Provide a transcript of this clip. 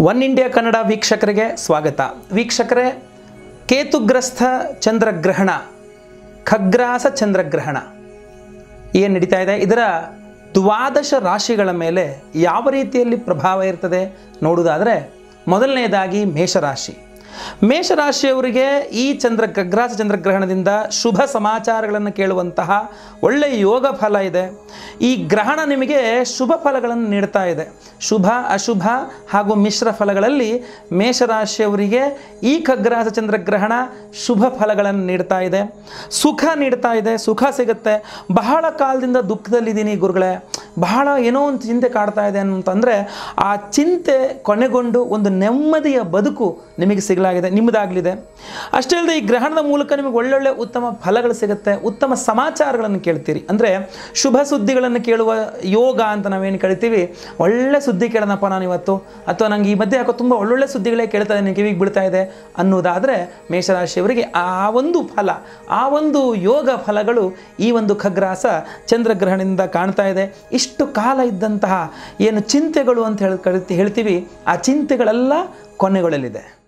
One India Kannada ವೀಕ್ಷಕರಿಗೆ ಸ್ವಾಗತ. ವೀಕ್ಷಕರೇ, ಕೇತುಗ್ರಸ್ಥ ಚಂದ್ರಗ್ರಹಣ, ಖಗ್ರಾಸ ಚಂದ್ರಗ್ರಹಣ ಏನು ನಡೀತಾ ಇದೆ? ಇದರ ದ್ವಾದಶ ರಾಶಿಗಳ ಮೇಲೆ ಯಾವ ರೀತಿಯಲ್ಲಿ ಪ್ರಭಾವ ಇರ್ತದೆ ನೋಡುವುದಾದರೆ ಮೊದಲನೆಯದಾಗಿ ಮೇಷರಾಶಿ. ಮೇಷರಾಶಿಯವರಿಗೆ ಈ ಚಂದ್ರ ಖಗ್ರಾಸ ಚಂದ್ರಗ್ರಹಣದಿಂದ ಶುಭ ಸಮಾಚಾರಗಳನ್ನು ಕೇಳುವಂತಹ ಒಳ್ಳೆಯ ಯೋಗ ಫಲ ಇದೆ. ಈ ಗ್ರಹಣ ನಿಮಗೆ ಶುಭ ಫಲಗಳನ್ನು ನೀಡ್ತಾ ಇದೆ. ಶುಭ, ಅಶುಭ ಹಾಗೂ ಮಿಶ್ರ ಫಲಗಳಲ್ಲಿ ಮೇಷರಾಶಿಯವರಿಗೆ ಈ ಖಗ್ರಾಸ ಚಂದ್ರಗ್ರಹಣ ಶುಭ ಫಲಗಳನ್ನು ನೀಡ್ತಾ ಇದೆ. ಸುಖ ನೀಡ್ತಾ ಇದೆ. ಸುಖ ಸಿಗುತ್ತೆ. ಬಹಳ ಕಾಲದಿಂದ ದುಃಖದಲ್ಲಿದ್ದೀನಿ ಗುರುಗಳೇ. ಬಹಳ ಏನೋ ಒಂದು ಚಿಂತೆ ಕಾಡ್ತಾ ಇದೆ ಅಂತಂದರೆ ಆ ಚಿಂತೆ ಕೊನೆಗೊಂಡು ಒಂದು ನೆಮ್ಮದಿಯ ಬದುಕು ನಿಮಗೆ ಸಿಗಲಾಗಿದೆ, ನಿಮ್ಮದಾಗಲಿದೆ. ಅಷ್ಟೇ ಅಲ್ಲದೆ ಈ ಗ್ರಹಣದ ಮೂಲಕ ನಿಮಗೆ ಒಳ್ಳೊಳ್ಳೆ ಉತ್ತಮ ಫಲಗಳು ಸಿಗುತ್ತೆ. ಉತ್ತಮ ಸಮಾಚಾರಗಳನ್ನು ಕೇಳ್ತೀರಿ. ಅಂದರೆ ಶುಭ ಸುದ್ದಿಗಳನ್ನು ಕೇಳುವ ಯೋಗ ಅಂತ ನಾವೇನು ಕರಿತೀವಿ? ಒಳ್ಳೆ ಸುದ್ದಿ ಕೇಳೋಣಪ್ಪ ನಾನು ಇವತ್ತು. ಅಥವಾ ನನಗೆ ಈ ಮಧ್ಯೆ ಯಾಕೋ ತುಂಬ ಒಳ್ಳೊಳ್ಳೆ ಸುದ್ದಿಗಳೇ ಕೇಳ್ತಾ ಇದೆ ಕಿವಿಗೆ ಬೀಳ್ತಾ ಇದೆ ಅನ್ನೋದಾದರೆ ಮೇಷರಾಶಿಯವರಿಗೆ ಆ ಒಂದು ಫಲ, ಆ ಒಂದು ಯೋಗ ಫಲಗಳು ಈ ಒಂದು ಖಗ್ರಾಸ ಚಂದ್ರಗ್ರಹಣದಿಂದ ಕಾಣ್ತಾ ಇದೆ. ಇಷ್ಟು ಕಾಲ ಇದ್ದಂತಹ ಏನು ಚಿಂತೆಗಳು ಅಂತ ಹೇಳಿ ಕರಿತಿ ಹೇಳ್ತೀವಿ ಆ ಚಿಂತೆಗಳೆಲ್ಲ ಕೊನೆಗೊಳ್ಳಲಿದೆ.